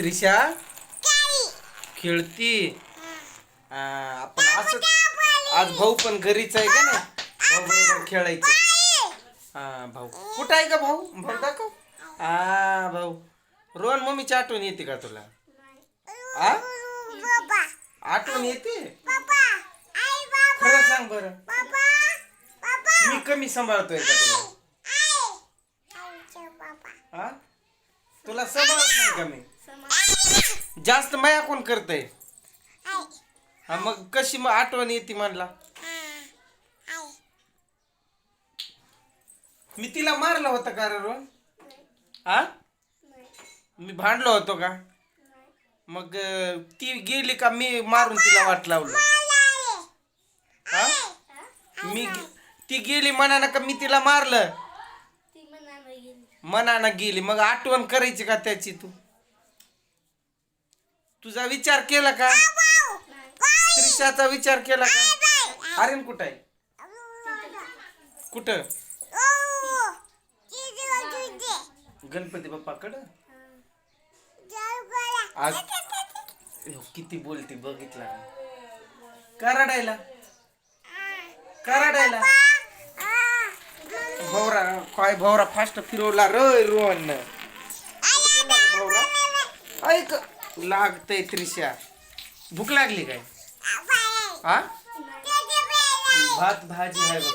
त्रिशा? खेळती. आपण असंच आज भाऊ पण घरीच आहे का नाही? भाऊ बरोबर खेळायचं. हा भाऊ. कुठं आहे का भाऊ? भाऊ दाखव. हा भाऊ. रोहन मम्मीची आठवण येते का तुला? आ? आठवण येते? खरं सांग बरं. मी कमी सांभाळतोय का तुला? हा तुला सांभाळत नाही का मी? जास्त माया कोण करतय? हा मग कशी मग आठवण येते म्हणला. मी तिला मारलं होतं का रे हा? मी भांडलो होतो का? मग ती गेली का मी मारून तिला वाट लावलं. हा? मी ती गेली मनानं का मी तिला मारलं? मनानं गेली. मग आठवण करायची का त्याची तू? तुझा विचार केला का? त्रिशाचा विचार केला का? आर्यन कुठं आहे? कुठं? गणपती बाप्पाकडं? आज किती बोलते बघितला का रडायला? का रडायला? भवरा काय भवरा फास्ट फिरवला. रे रोहन भवरा ऐक. लागतय त्रिशा. भूक लागली काय? हा? भात भाजी आहे बघ.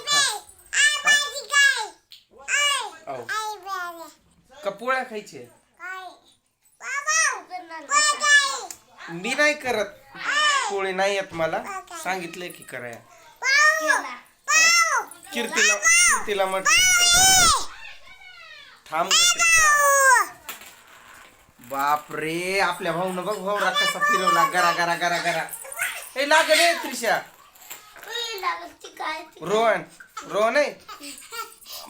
का पोळ्या खायची? मी नाही करत. पोळी नाही येत मला. सांगितलंय की कराया कीर्तीला कीर्तीला म्हटलं. थांब. बापरे आपल्या भाऊनं बघ भाऊ कसा फिरवला. गरा गरा गरा गरा. हे लागल हे त्रिशा. रोहन रोहन आहे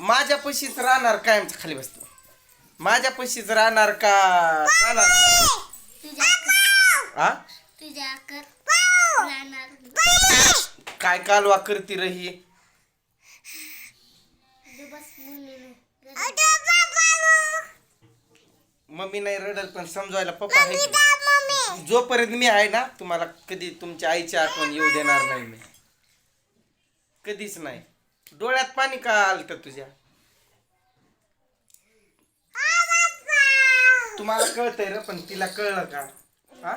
माझ्या पशीच राहणार कायमच खाली बसतो माझ्या पशीच राहणार का? जाणार हा काय कालवा करती रही? मम्मी नाही रडत पण समजवायला पप्पा आहे. जोपर्यंत मी आहे ना तुम्हाला कधी तुमच्या आईची आठवण येऊ देणार नाही मी. कधीच नाही. डोळ्यात पाणी का आलत तुझ्या? तुम्हाला कळतंय र पण तिला कळलं का? हा?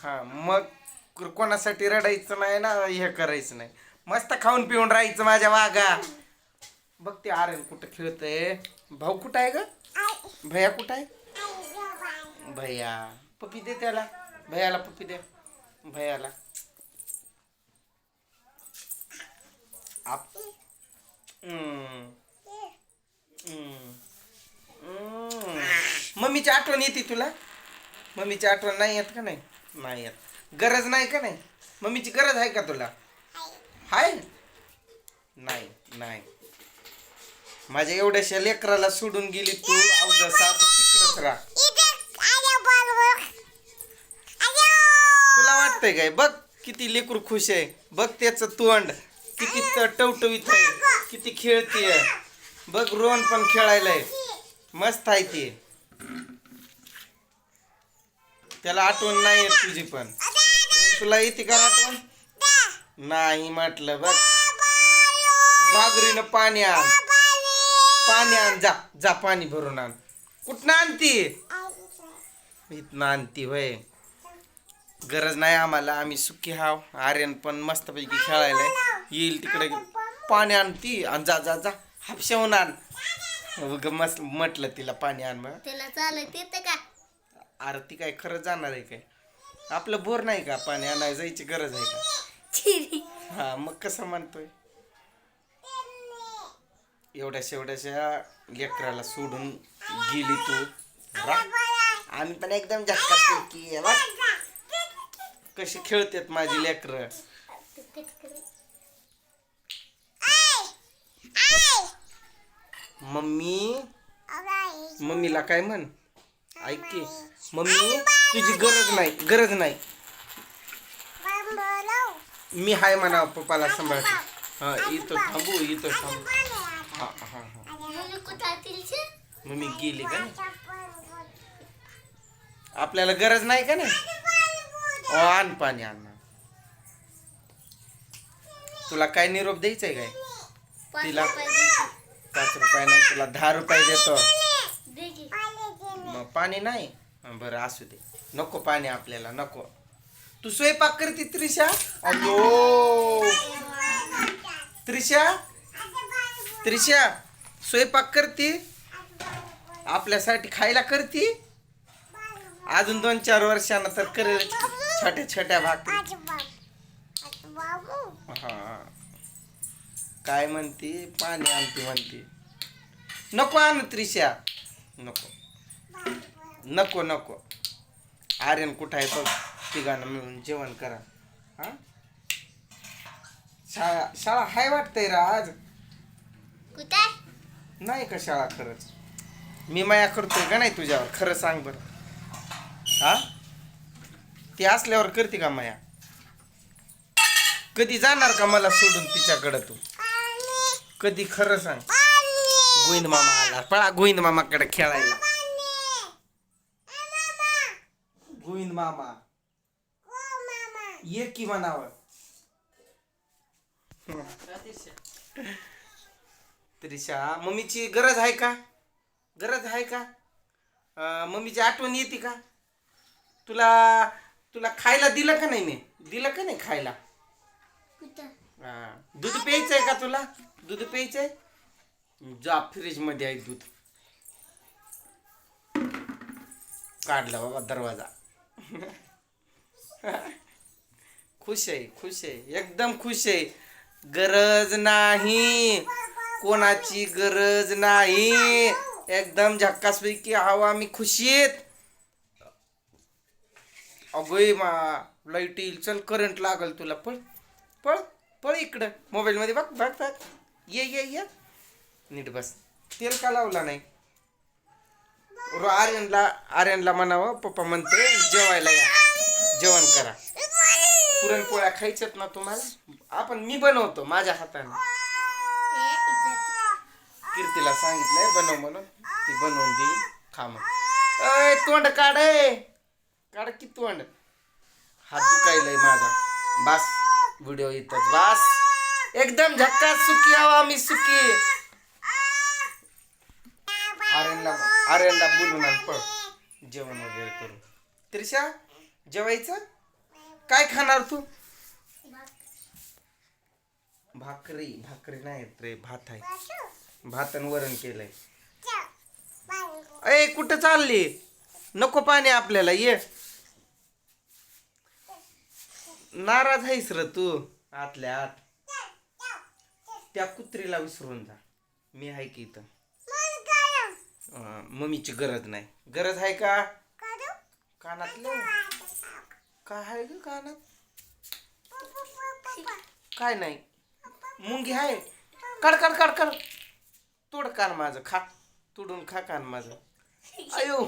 हा मग कोणासाठी रडायचं नाही ना हे करायचं नाही. मस्त खाऊन पिऊन राहायचं माझ्या वागा बघ ते आर्यन कुठं खेळतय. भाऊ कुठं आहे ग? भैया कुठं आहे? भैया। पप्पी दे त्याला. भैयाला पप्पी दे. भैयाला. आप मम्मीची आठवण येते तुला? मम्मीची आठवण नाही येत का नाही? नाही येत. गरज नाही का नाही? मम्मीची गरज आहे का तुला? हाय नाही नाही. माझ्या एवढ्याशा लेकराला सोडून गेली तू. अवघड सात तिकडच राहा. तुला काय? बघ किती लेकरू खुश आहे. बघ त्याचं तोंड. किती त- टवटवीत आहे. किती खेळतीये. बघ रोहन पण खेळायलाय. मस्त आहे ती. त्याला आठवण नाही येत तुझी पण. तुला येते का आठवण? नाही म्हटलं बघ. घागरीनं पाणी आण. पाणी आण. जा जा पाणी भरून आण. कुठनं आणती? इथनं आणती होय. गरज नाही आम्हाला. आम्ही सुखी हाव आर्यन पण मस्तपैकी खेळायला येईल तिकडे. पाणी आणती आणि जा जा जा. हापशावून आण. उग मस्त म्हटलं तिला पाणी आण मग त्याला चालत येते का आरती काय खरं जाणार आहे काय? आपलं बोर नाही का? पाणी आणायला जायची गरज आहे का? चिरी. हा मग कसं म्हणतोय? एवढ्याशा एवढ्याशा लेकराला सोडून गेली तू. रा आम्ही पण एकदम झक्कास की कशी खेळतात माझी लेकर? मम्मी? मम्मीला काय म्हण? ऐक की. मम्मी तुझी गरज नाही गरज नाही. मी हाय म्हणा पप्पाला सांभाळते हा इथं थांबू इथं थांबू. हा हा हा. मम्मी गेली का आपल्याला गरज नाही का नाही? आण पाणी आण. तुला काय निरोप द्यायचा आहे काय तिला-. पाच रुपये नाही तुला दहा रुपये देतो. मग पाणी नाही? बरं असू दे. नको पाणी आपल्याला नको. तू स्वयंपाक करते त्रिशा? अयो. त्रिशा? त्रिशा स्वयंपाक करते? आपल्यासाठी खायला करते? अजून दोन चार वर्षानं तर करेल छोट्या छोट्या भाकरी. हा. काय म्हणते? पाणी आणते म्हणते. नको आण त्रिशा. नको. नको नको. आर्यन कुठं आहे बघ तिघांना मिळून जेवण करा. हा? शाळा शाळा हाय वाटतंय रा आज. नाही का शाळा खरंच? मी माया करतोय का नाही तुझ्यावर? खरं सांग बरं. हा? ती असल्यावर करते का माया? कधी जाणार का मला सोडून तिच्याकडं तू? कधी खरं सांग. गोविंद मामा आला. पळा गोविंद मामाकडे खेळायला. गोविंद मामा. ये की म्हणावं त्रिशा मम्मीची गरज आहे का? गरज आहे का? मम्मीची आठवण येते का? तुला तुला खायला दिलं का नाही मी? दिलं का नाही खायला? हा. दूध प्यायचंय का तुला? दूध प्यायचंय? जा फ्रीजमध्ये आहे दूध. काढला बाबा दरवाजा. खुश आहे खुश आहे. एकदम खुश आहे. गरज नाही. कोणाची गरज नाही. एकदम झक्कासपैकी हवा मी खुशीत. अगोय मा लाइट येईल. चल करंट लागल तुला. पळ पळ पळ इकडं. मोबाईलमध्ये बघ बघ बघ. ये ये ये. नीट बस. तेल का लावला नाही? रो आर्यनला आर्यनला म्हणावं पप्पा म्हणते जेवायला या. जेवण करा. पुरणपोळ्या खायच्यात ना तुम्हाला? आपण मी बनवतो माझ्या हाताने. कीर्तीला सांगितलंय बनव म्हणून. ती बनवून देईल. खा मग. अय तोंड काढ काढ की तोंड हात दुखायलाय माझा. बस व्हिडिओ येतच बस. एकदम झक्का सुखी हवा मी सुखी. आर्यनला आर्यनला बोलून आण पळ. जेवण वगैरे करू त्रिशा जेवायचं? काय खाणार तू? भाकरी. भाकरी नाही रे भात आहे. भात आणि वरण केलंय. ए कुठं चालली? नको पाणी आपल्याला ये. नाराज आहेस र तू. आतल्या आत. त्या कुत्रीला विसरून जा. मी आहे की इथं. मम्मीची गरज नाही. गरज आहे का? कानातलं काय आहे ग कानात? काय नाही. मुंगी आहे. काढ काढ काढ काढ. तोड कान माझं. खा. तोडून खा कान माझं. अयो.